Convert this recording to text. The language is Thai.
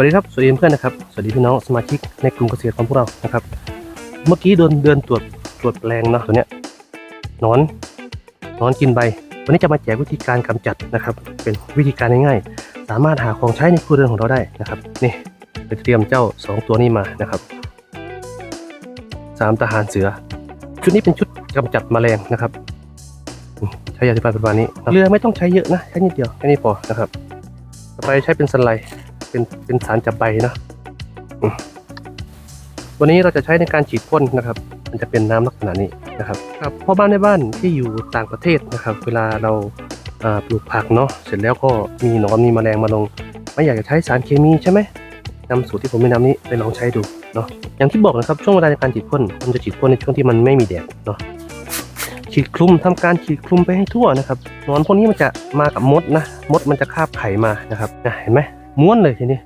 วัสดีครับ สวัสดีเพื่อนนะครับ สวัสดีพี่น้องสมาชิกในกลุ่มเกษตรของพวกเรานะครับ เมื่อกี้เดินเดินตรวจตรวจแปลงเนาะตัวเนี้ยนอนนอนกินใบ วันนี้จะมาแจกวิธีการกำจัดนะครับ เป็นวิธีการง่ายๆ สามารถหาของใช้ในครัวเรือนของเราได้นะครับนี่เตรียมเจ้าสองตัวนี้มานะครับสามทหารเสือ ชุดนี้เป็นชุดกำจัดแมลงนะครับใช้ยาสีฟันประมาณนี้เรือไม่ต้องใช้เยอะนะแค่นิดเดียวแค่นี้พอนะครับ ต่อไปใช้เป็นสไลด์ เป็นเป็นสารจับใบเนอะอืมวันนี้เราจะใช้ในการฉีดพ่นนะครับ มันจะเป็นน้ำลักษณะนี้นะครับครับพ่อบ้านในบ้านที่อยู่ต่างประเทศนะครับ เวลาเราอ่าปลูกผักเนาะเสร็จแล้วก็มีหนอนมีแมลงมาลง ไม่อยากจะใช้สารเคมีใช่ไหมนำสูตรที่ผมแนะนำนี้ไปลองใช้ดูเนาะอย่างที่บอกนะครับช่วงเวลาในการฉีดพ่นมันจะฉีดพ่นในช่วงที่มันไม่มีแดดเนาะฉีดคลุมทำการฉีดคลุมไปให้ทั่วนะครับหนอนพวกนี้มันจะมากับมดนะมดมันจะคาบไข่มานะครับนะเห็นไหม ม้วนเลยทีนี้